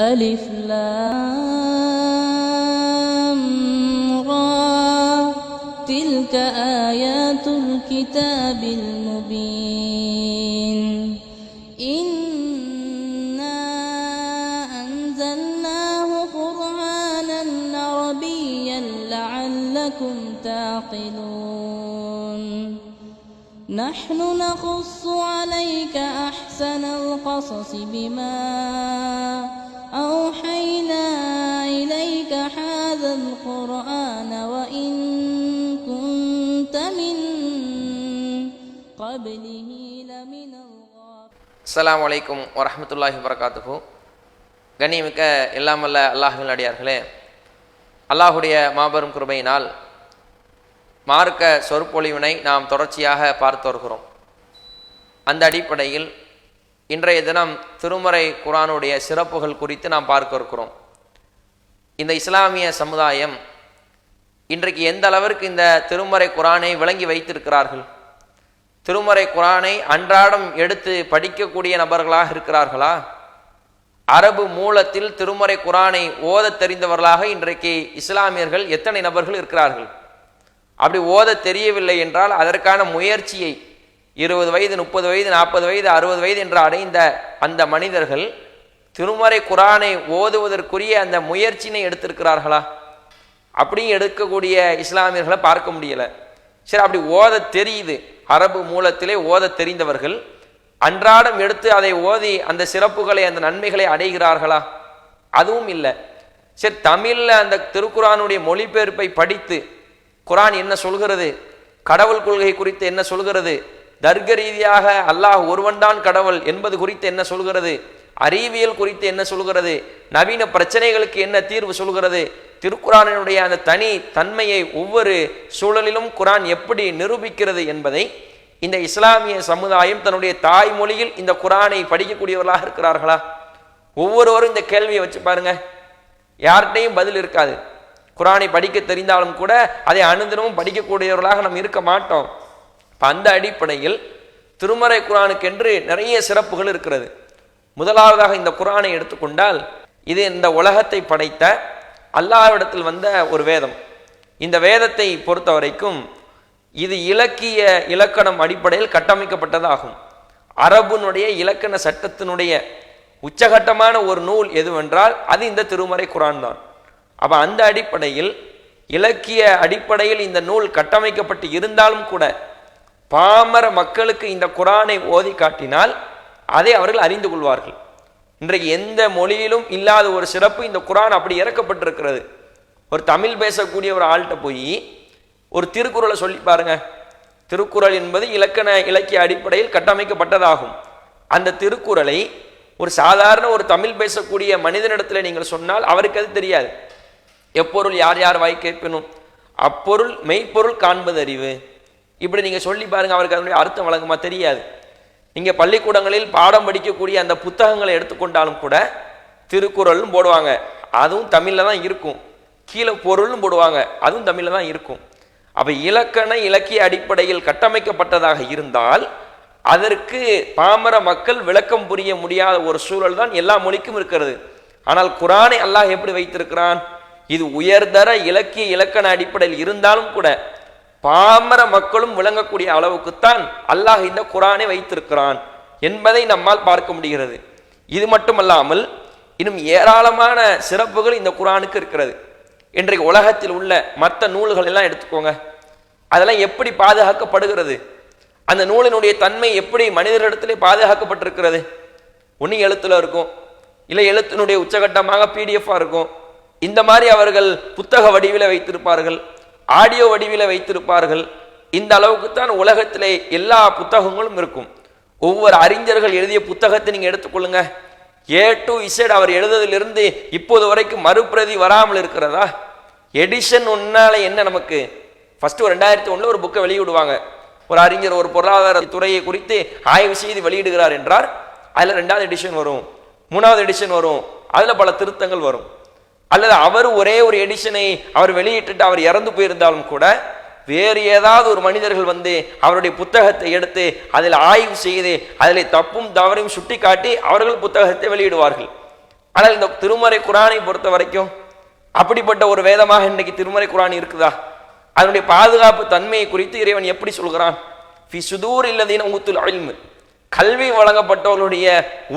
ألف لام را. تلك آيات الكتاب المبين. إنا أنزلناه قرآنا عربيا لعلكم تعقلون. نحن نقص عليك أحسن القصص بما أوحينا إليك هذا القرآن وإن كنت من قبله لمن الغافلين அஸ்ஸலாமு அலைக்கும் வரஹ்மத்துல்லாஹி வரகாத்துஹு கண்ணியமிக்க எல்லாமல்ல அல்லாஹின் அடியார்களே அல்லாஹுடைய மாபெரும் கிருபையினால் மார்க்க சொற்பொழிவினை நாம் தொடர்ச்சியாக பார்த்து வருகிறோம் அந்த அடிப்படையில் இன்றைய தினம் திருமறை குரானுடைய சிறப்புகள் குறித்து நாம் பார்க்க இருக்கிறோம். இந்த இஸ்லாமிய சமுதாயம் இன்றைக்கு எந்த அளவிற்கு இந்த திருமறை குரானை விளங்கி வைத்திருக்கிறார்கள்? திருமறை குரானை அன்றாடம் எடுத்து படிக்கக்கூடிய நபர்களாக இருக்கிறார்களா? அரபு மூலத்தில் திருமறை குரானை ஓதத் தெரிந்தவர்களாக இன்றைக்கு இஸ்லாமியர்கள் எத்தனை நபர்கள் இருக்கிறார்கள்? அப்படி ஓதத் தெரியவில்லை என்றால் அதற்கான முயற்சியை இருபது வயது முப்பது வயது நாற்பது வயது அறுபது வயது என்று அடைந்த அந்த மனிதர்கள் திருமறை குரானை ஓதுவதற்குரிய அந்த முயற்சினை எடுத்திருக்கிறார்களா? அப்படியும் எடுக்கக்கூடிய இஸ்லாமியர்களை பார்க்க முடியலை. சரி அப்படி ஓத தெரியுது. அரபு மூலத்திலே ஓத தெரிந்தவர்கள் அன்றாடம் எடுத்து அதை ஓதி அந்த சிறப்புகளை அந்த நன்மைகளை அடைகிறார்களா? அதுவும் இல்லை. சரி தமிழில் அந்த திருக்குரானுடைய மொழிபெயர்ப்பை படித்து குரான் என்ன சொல்கிறது? கடவுள் கொள்கை குறித்து என்ன சொல்கிறது? தர்க்க ரீதியாக அல்லாஹ் ஒருவன்தான் கடவுள் என்பது குறித்து என்ன சொல்கிறது? அறிவியல் குறித்து என்ன சொல்கிறது? நவீன பிரச்சனைகளுக்கு என்ன தீர்வு சொல்கிறது? திருக்குறானினுடைய அந்த தனி தன்மையை ஒவ்வொரு சூழலிலும் குரான் எப்படி நிரூபிக்கிறது என்பதை இந்த இஸ்லாமிய சமுதாயம் தன்னுடைய தாய்மொழியில் இந்த குரானை படிக்கக்கூடியவர்களாக இருக்கிறார்களா? ஒவ்வொருவரும் இந்த கேள்வியை வச்சு பாருங்க. யார்கிட்டையும் பதில் இருக்காது. குரானை படிக்க தெரிந்தாலும் கூட அதை அனுதினமும் படிக்கக்கூடியவர்களாக நாம் இருக்க மாட்டோம். இப்போ அந்த அடிப்படையில் திருமறை குரானுக்கென்று நிறைய சிறப்புகள் இருக்கிறது. முதலாவதாக இந்த குரானை எடுத்துக்கொண்டால் இது இந்த உலகத்தை படைத்த அல்லாவிடத்தில் வந்த ஒரு வேதம். இந்த வேதத்தை பொறுத்த வரைக்கும் இது இலக்கிய இலக்கணம் அடிப்படையில் கட்டமைக்கப்பட்டதாகும். அரபுனுடைய இலக்கண சட்டத்தினுடைய உச்சகட்டமான ஒரு நூல் எதுவென்றால் அது இந்த திருமறை குரான் தான். அப்போ அந்த அடிப்படையில் இலக்கிய அடிப்படையில் இந்த நூல் கட்டமைக்கப்பட்டு இருந்தாலும் கூட பாமர மக்களுக்கு இந்த குரானை ஓதி காட்டினால் அதை அவர்கள் அறிந்து கொள்வார்கள். இன்றைக்கு எந்த மொழியிலும் இல்லாத ஒரு சிறப்பு இந்த குரான் அப்படி இறக்கப்பட்டிருக்கிறது. ஒரு தமிழ் பேசக்கூடிய ஒரு ஆள்கிட்ட போய் ஒரு திருக்குறளை சொல்லி பாருங்க. திருக்குறள் என்பது இலக்கண இலக்கிய அடிப்படையில் கட்டமைக்கப்பட்டதாகும். அந்த திருக்குறளை ஒரு சாதாரண ஒரு தமிழ் பேசக்கூடிய மனிதனிடத்தில் நீங்கள் சொன்னால் அவருக்கு அது தெரியாது. எப்பொருள் யார் யார் வாய் கேட்கணும் அப்பொருள் மெய்ப்பொருள் காண்பது அறிவு இப்படி நீங்கள் சொல்லி பாருங்க அவருக்கு அதனுடைய அர்த்தம் வழங்குமா தெரியாது. நீங்கள் பள்ளிக்கூடங்களில் பாடம் படிக்கக்கூடிய அந்த புத்தகங்களை எடுத்துக்கொண்டாலும் கூட திருக்குறள்னு போடுவாங்க. அதுவும் தமிழில் தான் இருக்கும். கீழே பொருள்னு போடுவாங்க. அதுவும் தமிழில் தான் இருக்கும். அப்போ இலக்கண இலக்கிய அடிப்படையில் கட்டமைக்கப்பட்டதாக இருந்தால் அதற்கு பாமர மக்கள் விளக்கம் புரிய முடியாத ஒரு சூழல் தான் எல்லா மொழிக்கும் இருக்கிறது. ஆனால் குரானை அல்லாஹ் எப்படி வைத்திருக்கிறான்? இது உயர்தர இலக்கிய இலக்கண அடிப்படையில் இருந்தாலும் கூட பாமர மக்களும் விளங்கக்கூடிய அளவுக்குத்தான் அல்லாஹ் இந்த குரானை வைத்திருக்கிறான் என்பதை நம்மால் பார்க்க முடிகிறது. இது மட்டுமல்லாமல் இன்னும் ஏராளமான சிறப்புகள் இந்த குரானுக்கு இருக்கிறது. இன்றைக்கு உலகத்தில் உள்ள மற்ற நூல்கள் எல்லாம் எடுத்துக்கோங்க. அதெல்லாம் எப்படி பாதுகாக்கப்படுகிறது? அந்த நூலினுடைய தன்மை எப்படி மனிதரிடத்திலே பாதுகாக்கப்பட்டிருக்கிறது? ஒன்று எழுத்துல இருக்கும். இல்லை எழுத்தினுடைய உச்சகட்டமாக பிடிஎஃபாக இருக்கும். இந்த மாதிரி அவர்கள் புத்தக வடிவில் வைத்திருப்பார்கள். ஆடியோ வடிவில் வைத்திருப்பார்கள். இந்த அளவுக்கு தான் உலகத்திலே எல்லா புத்தகங்களும் இருக்கும். ஒவ்வொரு அறிஞர்கள் எழுதிய புத்தகத்தை நீங்கள் எடுத்துக்கொள்ளுங்க. ஏ டு இசட் அவர் எழுதுறதிலிருந்து இப்போது வரைக்கும் மறுபிரதி வராமல் இருக்கிறதா? எடிஷன் ஒன்னால என்ன நமக்கு? ஃபஸ்ட்டு ஒரு ரெண்டாயிரத்தி ஒன்றில் ஒரு புக்கை வெளியிடுவாங்க. ஒரு அறிஞர் ஒரு பொருளாதார துறையை குறித்து ஆய்வு செய்து வெளியிடுகிறார் என்றார். அதில் ரெண்டாவது எடிஷன் வரும். மூணாவது எடிஷன் வரும். அதில் பல திருத்தங்கள் வரும். அல்லது அவர் ஒரே ஒரு எடிஷனை அவர் வெளியிட்டுட்டு அவர் இறந்து போயிருந்தாலும் கூட வேறு ஏதாவது ஒரு மனிதர்கள் வந்து அவருடைய புத்தகத்தை எடுத்து அதில் ஆய்வு செய்து அதில் தப்பும் தவறையும் சுட்டி காட்டி அவர்கள் புத்தகத்தை வெளியிடுவார்கள். ஆனால் இந்த திருமறை குரானை பொறுத்த வரைக்கும் அப்படிப்பட்ட ஒரு வேதமாக இன்றைக்கு திருமறை குரான் இருக்குதா? அதனுடைய பாதுகாப்பு தன்மையை குறித்து இறைவன் எப்படி சொல்கிறான்? ஃபி சுதூர் இல்லதீன ஊத்துல் அழிமு கல்வி வழங்கப்பட்டவர்களுடைய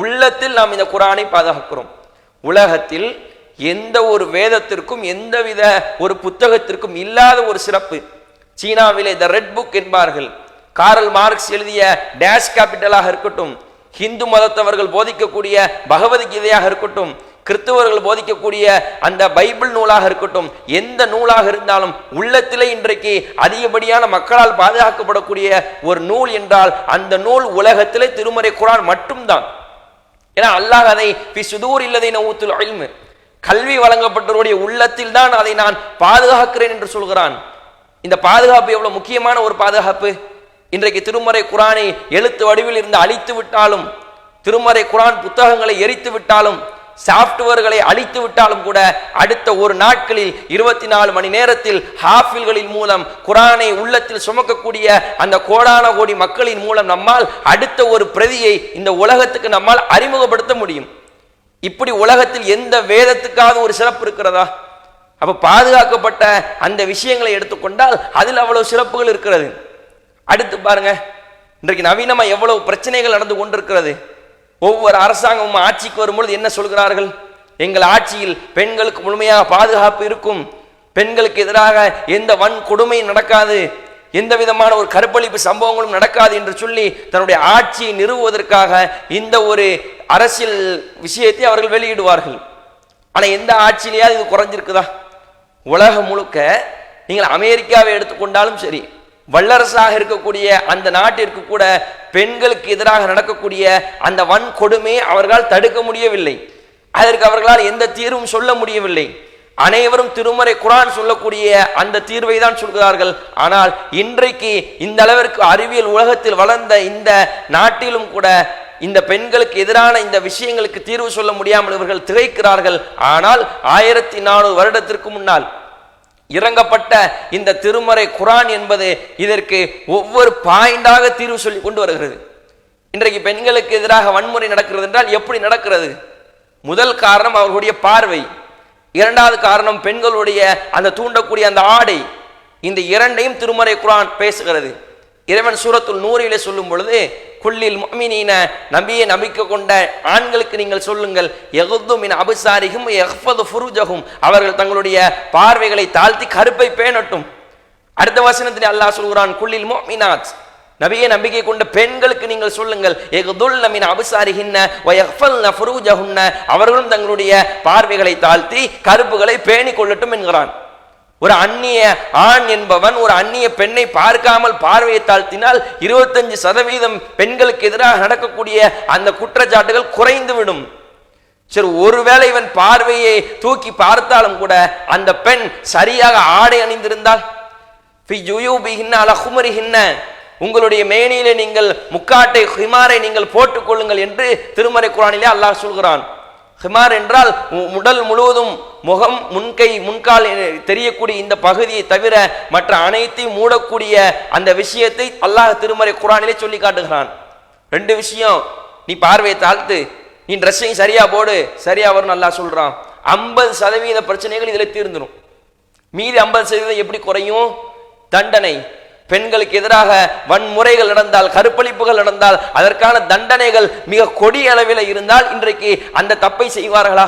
உள்ளத்தில் நாம் இந்த குரானை பாதுகாக்கிறோம். உலகத்தில் எந்த ஒரு வேதத்திற்கும் எந்தவித ஒரு புத்தகத்திற்கும் இல்லாத ஒரு சிறப்பு. சீனாவிலே த ரெட் புக் என்பார்கள். காரல் மார்க்ஸ் எழுதிய டேஷ் கேபிட்டலாக இருக்கட்டும் ஹிந்து மதத்தவர்கள் போதிக்கக்கூடிய பகவத்கீதையாக இருக்கட்டும் கிறிஸ்தவர்கள் போதிக்கக்கூடிய அந்த பைபிள் நூலாக இருக்கட்டும் எந்த நூலாக இருந்தாலும் உள்ளத்திலே இன்றைக்கு அதிகப்படியான மக்களால் பாதுகாக்கப்படக்கூடிய ஒரு நூல் என்றால் அந்த நூல் உலகத்திலே திருமறை குரான் மட்டும்தான். ஏன்னா அல்லாஹ் அதை பி சுதூர் இல்லதை நவுத்துல் அழிமு கல்வி வழங்கப்பட்டவருடைய உள்ளத்தில் தான் அதை நான் பாதுகாக்கிறேன் என்று சொல்கிறான். இந்த பாதுகாப்பு எவ்வளவு முக்கியமான ஒரு பாதுகாப்பு? இன்றைக்கு திருமறை குரானை எழுத்து வடிவில் இருந்து அழித்து விட்டாலும் திருமறை குரான் புத்தகங்களை எரித்து விட்டாலும் சாப்ட்வேர்களை அழித்து விட்டாலும் கூட அடுத்த ஒரு நாட்களில் இருபத்தி நாலு மணி நேரத்தில் ஹாஃபில்களின் மூலம் குரானை உள்ளத்தில் சுமக்கக்கூடிய அந்த கோடான கோடி மக்களின் மூலம் நம்மால் அடுத்த ஒரு பிரதியை இந்த உலகத்துக்கு நம்மால் அறிமுகப்படுத்த முடியும். இப்படி உலகத்தில் எந்த வேதத்துக்காவது ஒரு சிறப்பு இருக்கிறதா? அப்போ பாதுகாக்கப்பட்ட அந்த விஷயங்களை எடுத்துக்கொண்டால் அதில் அவ்வளவு சிறப்புகள் இருக்கிறது. அடுத்து பாருங்க இன்றைக்கு நவீனமாக எவ்வளவு பிரச்சனைகள் நடந்து கொண்டிருக்கிறது. ஒவ்வொரு அரசாங்கமும் ஆட்சிக்கு வரும்பொழுது என்ன சொல்கிறார்கள்? எங்கள் ஆட்சியில் பெண்களுக்கு முழுமையாக பாதுகாப்பு இருக்கும். பெண்களுக்கு எதிராக எந்த வன் கொடுமையும் நடக்காது. எந்த விதமான ஒரு கற்பழிப்பு சம்பவங்களும் நடக்காது என்று சொல்லி தன்னுடைய ஆட்சியை நிறுவுவதற்காக இந்த ஒரு அரசியல் விஷயத்தை அவர்கள் வெளியிடுவார்கள். ஆனால் எந்த ஆட்சியிலேயாவது இது குறைஞ்சிருக்குதா? உலகம் முழுக்க நீங்கள் அமெரிக்காவை எடுத்துக்கொண்டாலும் சரி வல்லரசாக இருக்கக்கூடிய அந்த நாட்டிற்கு கூட பெண்களுக்கு எதிராக நடக்கக்கூடிய அந்த வன்கொடுமையை அவர்களால் தடுக்க முடியவில்லை. அதற்கு அவர்களால் எந்த தீர்வும் சொல்ல முடியவில்லை. அனைவரும் திருமறை குரான் சொல்லக்கூடிய அந்த தீர்வை தான் சொல்கிறார்கள். ஆனால் இன்றைக்கு இந்த அளவிற்கு அறிவியல் உலகத்தில் வளர்ந்த இந்த நாட்டிலும் கூட இந்த பெண்களுக்கு எதிரான இந்த விஷயங்களுக்கு தீர்வு சொல்ல முடியாமல் இவர்கள் திகைக்கிறார்கள். ஆனால் ஆயிரத்தி நானூறு வருடத்திற்கு முன்னால் இறங்கப்பட்ட இந்த திருமறை குரான் என்பது இதற்கு ஒவ்வொரு பாயிண்டாக தீர்வு சொல்லி கொண்டு வருகிறது. இன்றைக்கு பெண்களுக்கு எதிராக வன்முறை நடக்கிறது என்றால் எப்படி நடக்கிறது? முதல் காரணம் அவர்களுடைய பார்வை. இரண்டாவது காரணம் பெண்களுடைய அந்த தூண்டக்கூடிய அந்த ஆடை. இந்த இரண்டையும் திருமறை குரான் பேசுகிறது. இறைவன் சூரத்துள் நூறிலே சொல்லும் பொழுது குள்ளில் முஃமினீன நம்பியை நம்பிக்கை கொண்ட ஆண்களுக்கு நீங்கள் சொல்லுங்கள் எகுது இன் அபுசாரிகும் எஃபது ஃபுருஜகும் அவர்கள் தங்களுடைய பார்வைகளை தாழ்த்தி கருப்பை பேணட்டும். அடுத்த வசனத்தில் அல்லாஹ் சொல்கிறான் குள்ளில் முஃமினாத் நபியை நம்பிக்கை கொண்ட பெண்களுக்கு நீங்கள் சொல்லுங்கள் எகுதுல்ல மின் அபுசாரிகின்ன வயஃபல்ன அவர்களும் தங்களுடைய பார்வைகளை தாழ்த்தி கருப்புகளை பேணிக் கொள்ளட்டும் என்கிறான். ஒரு அந்நிய ஆண் என்பவன் ஒரு அந்நிய பெண்ணை பார்க்காமல் பார்வையை தாழ்த்தினால் இருபத்தஞ்சு சதவீதம் பெண்களுக்கு எதிராக நடக்கக்கூடிய அந்த குற்றச்சாட்டுகள் குறைந்து விடும் சரி ஒருவேளை இவன் பார்வையை தூக்கி பார்த்தாலும் கூட அந்த பெண் சரியாக ஆடை அணிந்திருந்தால் உங்களுடைய மேனியிலே நீங்கள் முக்காட்டை ஹிமாரை நீங்கள் போட்டுக் கொள்ளுங்கள் என்று திருமறை குரானிலே அல்லாஹ் சொல்கிறான். ஹிமார் என்றால் உடல் முழுவதும் முகம் முன்கை முன்கால் தெரியக்கூடிய இந்த பகுதியை தவிர மற்ற அனைத்தையும் மூடக்கூடிய அந்த விஷயத்தை அல்லாஹ் திருமறை குரானிலே சொல்லி காட்டுகிறான். ரெண்டு விஷயம் நீ பார்வையை தாழ்த்து நீ ட்ரெஸ்ஸையும் சரியா போடு சரியா வரும்னு நல்லா சொல்றான். ஐம்பது சதவீத பிரச்சனைகள் இதில் தீர்ந்துடும் மீதி ஐம்பது சதவீதம் எப்படி குறையும்? தண்டனை. பெண்களுக்கு எதிராக வன்முறைகள் நடந்தால் கருப்பளிப்புகள் நடந்தால் அதற்கான தண்டனைகள் மிக கொடிய அளவில் இருந்தால் இன்றைக்கு அந்த தப்பை செய்வார்களா?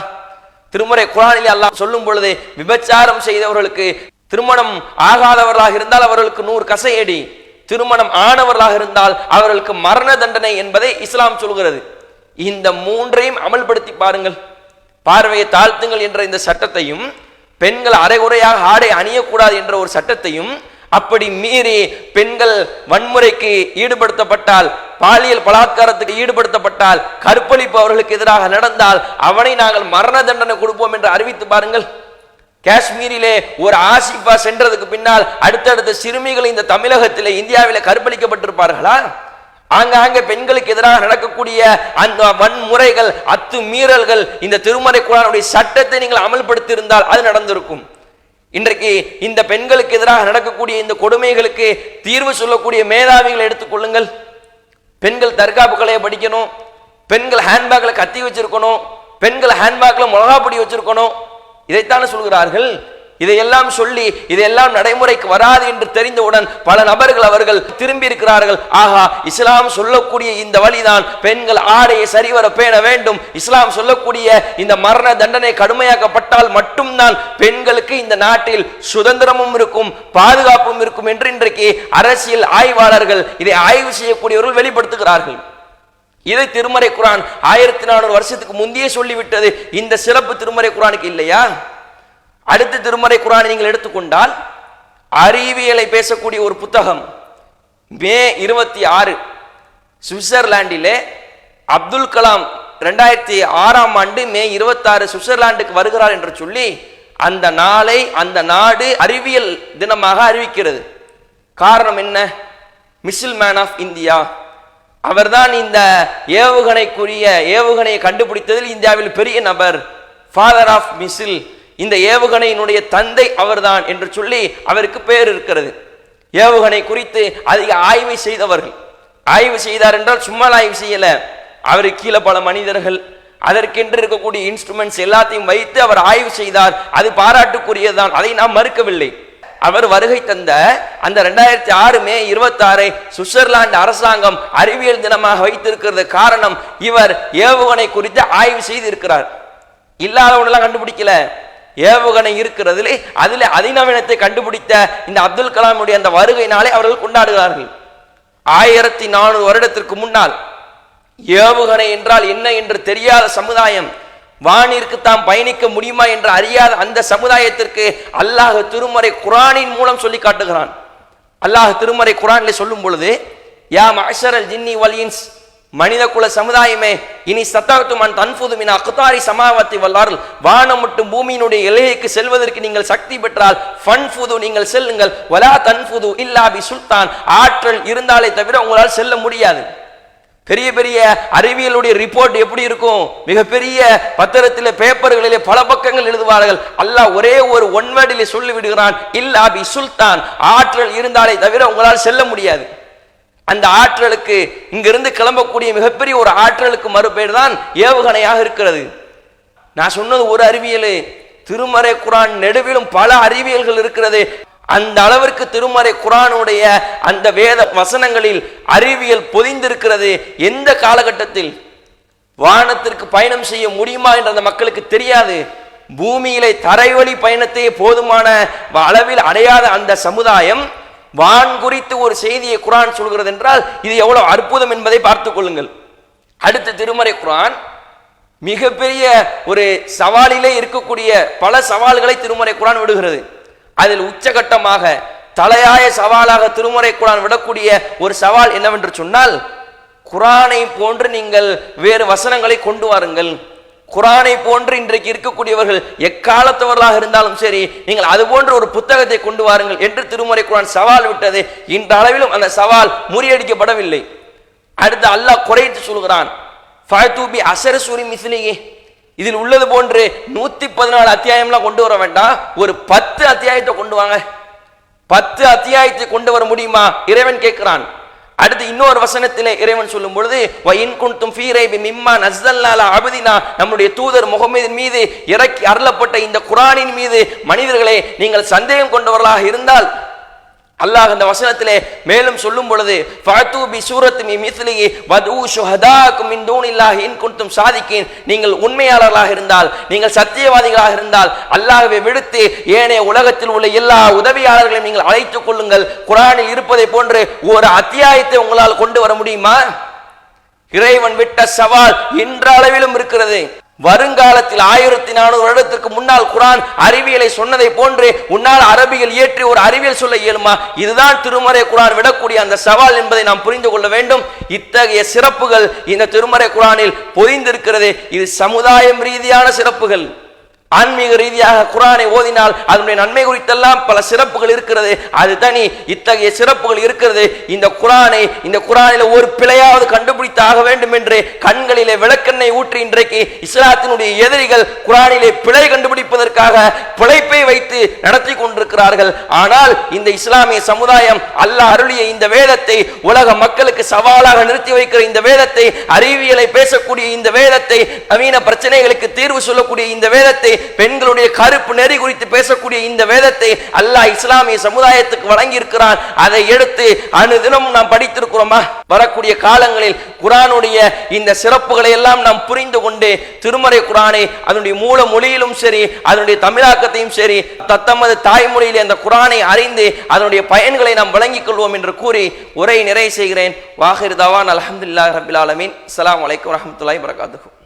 திருமுறை குரானில் அல்லாஹ் சொல்லும் பொழுது விபச்சாரம் செய்தவர்களுக்கு திருமணம் ஆகாதவர்களாக இருந்தால் அவர்களுக்கு நூறு கசையடி திருமணம் ஆனவர்களாக இருந்தால் அவர்களுக்கு மரண தண்டனை என்பதை இஸ்லாம் சொல்கிறது. இந்த மூன்றையும் அமல்படுத்தி பாருங்கள். பார்வையை தாழ்த்துங்கள் என்ற இந்த சட்டத்தையும் பெண்கள் அரைகுறையாக ஆடை அணியக்கூடாது என்ற ஒரு சட்டத்தையும் அப்படி மீறி பெண்கள் வன்முறைக்கு ஈடுபடுத்தப்பட்டால் பாலியல் பலாத்காரத்துக்கு ஈடுபடுத்தப்பட்டால் கற்பழிப்பு அவர்களுக்கு எதிராக நடந்தால் அவனை நாங்கள் மரண தண்டனை கொடுப்போம் என்று அறிவித்து பாருங்கள். காஷ்மீரிலே ஒரு ஆசிப்பா சென்றதுக்கு பின்னால் அடுத்தடுத்த சிறுமிகள் இந்த தமிழகத்திலே இந்தியாவிலே கற்பழிக்கப்பட்டிருப்பார்களா? ஆங்காங்கே பெண்களுக்கு எதிராக நடக்கக்கூடிய அந்த வன்முறைகள் அத்து மீறல்கள் இந்த திருமறை குரானுடைய சட்டத்தை நீங்கள் அமல்படுத்தி இருந்தால் அது நடந்திருக்கும். இன்றைக்கு இந்த பெண்களுக்கு எதிராக நடக்கக்கூடிய இந்த கொடுமைகளுக்கு தீர்வு சொல்லக்கூடிய மேதாவிகளை எடுத்துக்கொள்ளுங்கள் பெண்கள் தற்காப்பு கலையை படிக்கணும். பெண்கள் ஹேண்ட்பேக்கில் கத்தி வச்சிருக்கணும். பெண்கள் ஹேண்ட்பேக்ல மிளகாப்பொடி வச்சிருக்கணும். இதைத்தானே சொல்கிறார்கள்? இதையெல்லாம் சொல்லி இதையெல்லாம் நடைமுறைக்கு வராது என்று தெரிந்தவுடன் பல நபர்கள் அவர்கள் திரும்பி இருக்கிறார்கள் ஆகா இஸ்லாம் சொல்லக்கூடிய இந்த வழிதான். பெண்கள் ஆடையை சரிவர பேண வேண்டும். இஸ்லாம் சொல்லக்கூடிய இந்த மரண தண்டனை கடுமையாக்கப்பட்டால் மட்டும்தான் பெண்களுக்கு இந்த நாட்டில் சுதந்திரமும் இருக்கும் பாதுகாப்பும் இருக்கும் என்று இன்றைக்கு அரசியல் ஆய்வாளர்கள் இதை ஆய்வு செய்யக்கூடியவர்கள் வெளிப்படுத்துகிறார்கள். இதை திருமறை குரான் ஆயிரத்தி நானூறு வருஷத்துக்கு முந்தையே சொல்லிவிட்டது. இந்த சிறப்பு திருமறை குரானுக்கு இல்லையா? அடுத்த திருமறை குரானை நீங்கள் எடுத்துக்கொண்டால் அறிவியலை பேசக்கூடிய ஒரு புத்தகம் மே இருபத்தி ஆறு சுவிட்சர்லாண்டிலே அப்துல் கலாம் ரெண்டாயிரத்தி ஆறாம் ஆண்டு மே இருபத்தாறு சுவிட்சர்லாந்துக்கு வருகிறார் என்று சொல்லி அந்த நாளை அந்த நாடு அறிவியல் தினமாக அறிவிக்கிறது. காரணம் என்ன? மிசில் மேன் ஆஃப் இந்தியா அவர்தான் இந்த ஏவுகணைக்குரிய ஏவுகணையை கண்டுபிடித்ததில் இந்தியாவில் பெரிய நபர் ஃபாதர் ஆஃப் மிசில் இந்த ஏவுகணையினுடைய தந்தை அவர்தான் என்று சொல்லி அவருக்கு பேர் இருக்கிறது. ஏவுகணை குறித்து அதிக ஆய்வை செய்தவர்கள். ஆய்வு செய்தார் என்றால் சும்மா ஆய்வு செய்யல. அவருக்கு கீழே பல மனிதர்கள் அதற்கென்று இருக்கக்கூடிய இன்ஸ்ட்ருமெண்ட்ஸ் எல்லாத்தையும் வைத்து அவர் ஆய்வு செய்தார். அது பாராட்டுக்குரியதுதான். அதை நாம் மறுக்கவில்லை. அவர் வருகை தந்த அந்த ரெண்டாயிரத்தி ஆறு மே இருபத்தாறு சுவிட்சர்லாந்து அரசாங்கம் அறிவியல் தினமாக வைத்திருக்கிறது காரணம் இவர் ஏவுகணை குறித்து ஆய்வு செய்து இருக்கிறார் கண்டுபிடிக்கல. ஏவுகணை இருக்கிறதுலே அதில் அதிநவீனத்தை கண்டுபிடித்த இந்த அப்துல் கலாமுடைய அந்த வருகையினாலே அவர்கள் கொண்டாடுகிறார்கள். ஆயிரத்தி நானூறு வருடத்திற்கு முன்னால் ஏவுகணை என்றால் என்ன என்று தெரியாத சமுதாயம் வானிற்கு தாம் பயணிக்க முடியுமா என்று அறியாத அந்த சமுதாயத்திற்கு அல்லாஹ் திருமறை குரானின் மூலம் சொல்லி காட்டுகிறான். அல்லாஹ் திருமறை குரானில் சொல்லும் பொழுது யா மஷரல் ஜின்னி வலியின்ஸ் மனித குல சமுதாயமே இனி சத்தாத்துமான் தன்புது மின் அக்தாரி சமாவத்தை வல்லார்கள் வானம் மட்டும் பூமியினுடைய எல்லைக்கு செல்வதற்கு நீங்கள் சக்தி பெற்றால் ஃபன்ஃபுது நீங்கள் செல்லுங்கள். வலா தன்புது இல்லாபி சுல்தான். ஆற்றல் இருந்தாலே தவிர உங்களால் செல்ல முடியாது. பெரிய பெரிய அறிவியலுடைய ரிப்போர்ட் எப்படி இருக்கும்? மிகப்பெரிய பத்திரத்தில் பேப்பர்களிலே பல பக்கங்கள் எழுதுவார்கள். அல்லாஹ் ஒரே ஒரு ஒன்வேர்டிலே சொல்லிவிடுகிறான் இல்லாபி சுல்தான். ஆற்றல் இருந்தாலே தவிர உங்களால் செல்ல முடியாது. அந்த ஆற்றலுக்கு இங்கிருந்து கிளம்பக்கூடிய மிகப்பெரிய ஒரு ஆற்றலுக்கு மறுபெயர் தான் ஏவுகணையாக இருக்கிறது. நான் சொன்னது ஒரு அறிவியல். திருமறை குரான் நெடுவிலும் பல அறிவியல்கள் இருக்கிறது. அந்த அளவிற்கு திருமறை குரானுடைய அந்த வேத வசனங்களில் அறிவியல் பொதிந்திருக்கிறது. எந்த காலகட்டத்தில்? வானத்திற்கு பயணம் செய்ய முடியுமா என்று அந்த மக்களுக்கு தெரியாது. பூமியிலே தரைவழி பயணத்தையே போதுமான அளவில் அடையாத அந்த சமுதாயம் வான் குறித்து ஒரு செய்தியை குரான் சொல்கிறது என்றால் இது எவ்வளவு அற்புதம் என்பதை பார்த்துக் கொள்ளுங்கள். அடுத்த திருமறை குரான். மிகப்பெரிய ஒரு சவாலிலே இருக்கக்கூடிய பல சவால்களை திருமறை குரான் விடுகிறது. அதில் உச்சகட்டமாக தலையாய சவாலாக திருமறை குரான் விடக்கூடிய ஒரு சவால் என்னவென்று சொன்னால் குரானை போன்று நீங்கள் வேறு வசனங்களை கொண்டு வாருங்கள். குரானை போன்று இன்றைக்கு இருக்கக்கூடியவர்கள் எக்காலத்தவர்களாக இருந்தாலும் சரி நீங்கள் அது போன்ற ஒரு புத்தகத்தை கொண்டு வாருங்கள் என்று திருமறை குரான் சவால் விட்டது. இன்ற அளவிலும் அந்த சவால் முறியடிக்கப்படவில்லை. அடுத்து அல்லாஹ் குறைத்து சொல்கிறான் ஃபயத்தூபி அசர சூரி மிஸ்லிகி இதில் உள்ளது போன்று நூத்தி பதினாலு அத்தியாயம்லாம் கொண்டு வர வேண்டாம். ஒரு பத்து அத்தியாயத்தை கொண்டு வாங்க. பத்து அத்தியாயத்தை கொண்டு வர முடியுமா? இறைவன் கேட்கிறான் அடுத்து இன்னொரு வசனத்திலே இறைவன் சொல்லும் பொழுது வயின் குன்தும் ஃபீரை மிம்மா நஸ்தல்லால அபதினா. நம்முடைய தூதர் முகமதின் மீது இறக்கி அருளப்பட்ட இந்த குரானின் மீது மனிதர்களே நீங்கள் சந்தேகம் கொண்டவர்களாக இருந்தால் அல்லாஹ் அந்த வசனத்திலே மேலும் சொல்லும் பொழுது ஃபஅத்து பி சூரத் மி மிஸ்லிஹி வதூ ஷுஹதாக்கும் மின் தூனில்லாஹி இன் குன்தும் சாதிக்கீன். நீங்கள் உண்மையாளர்களாக இருந்தால் நீங்கள் சத்தியவாதிகளாக இருந்தால் அல்லாஹ்வை விடுத்து ஏனைய உலகத்தில் உள்ள எல்லா உதவியாளர்களையும் நீங்கள் அழைத்துக் கொள்ளுங்கள். குரானில் இருப்பதை போன்று ஒரு அத்தியாயத்தை உங்களால் கொண்டு வர முடியுமா? இறைவன் விட்ட சவால் இன்றளவிலும் இருக்கிறது. வருங்காலத்தில் ஆயிரத்தி நானூறு வருடத்திற்கு முன்னால் குரான் அறிவியலை சொன்னதை போன்று உன்னால் அரபியில் இயற்றி ஒரு அறிவியல் சொல்ல இயலுமா? இதுதான் திருமறை குரான் விடக்கூடிய அந்த சவால் என்பதை நாம் புரிந்து கொள்ள வேண்டும். இத்தகைய சிறப்புகள் இந்த திருமறை குரானில் பொதிந்திருக்கிறது. இது சமுதாயம் ரீதியான சிறப்புகள். ஆன்மீக ரீதியாக குரானை ஓதினால் அதனுடைய நன்மை குறித்தெல்லாம் பல சிறப்புகள் இருக்கிறது. அது தனி இத்தகைய சிறப்புகள் இருக்கிறது. இந்த குரானை இந்த குரானில் ஒரு பிழையாவது கண்டுபிடித்து ஆக வேண்டும் என்று கண்களிலே விளக்கெண்ணை ஊற்றி இன்றைக்கு இஸ்லாத்தினுடைய எதிரிகள் குரானிலே பிழை கண்டுபிடிப்பதற்காக பிழைப்பை வைத்து நடத்தி கொண்டிருக்கிறார்கள். ஆனால் இந்த இஸ்லாமிய சமுதாயம் அல்லாஹ் அருளிய இந்த வேதத்தை உலக மக்களுக்கு சவாலாக நிறுத்தி வைக்கிற இந்த வேதத்தை அறிவியலை பேசக்கூடிய இந்த வேதத்தை நவீன பிரச்சனைகளுக்கு தீர்வு சொல்லக்கூடிய இந்த வேதத்தை பெண்களுடைய கருப்பு நெறி குறித்து பேசக்கூடிய இந்த வேதத்தை அல்லாஹ் இஸ்லாமிய சமுதாயத்துக்கு வழங்கி இருக்கிறான் அதை எடுத்து அனுதினம் நாம் படித்திருக்கிறோமா? வரக்கூடிய காலங்களில் குரானுடைய இந்த சிறப்புகளை எல்லாம் நாம் புரிந்து கொண்டு திருமறை குரானை அதனுடைய மூல மொழியிலும் சரி அதனுடைய தமிழாக்கத்தையும் சரி தத்தமது தாய்மொழியில் அந்த குரானை அறிந்து அதனுடைய பயன்களை நாம் வழங்கிக் கொள்வோம் என்று கூறி உரை நிறைவு செய்கிறேன். வாஹிர் தவான். அலமதுல்லா ரபில் ஆலமீன். அலாம் வலைக்கம் வரஹ்மத்துல்லாஹி வரகாத்துக்கும்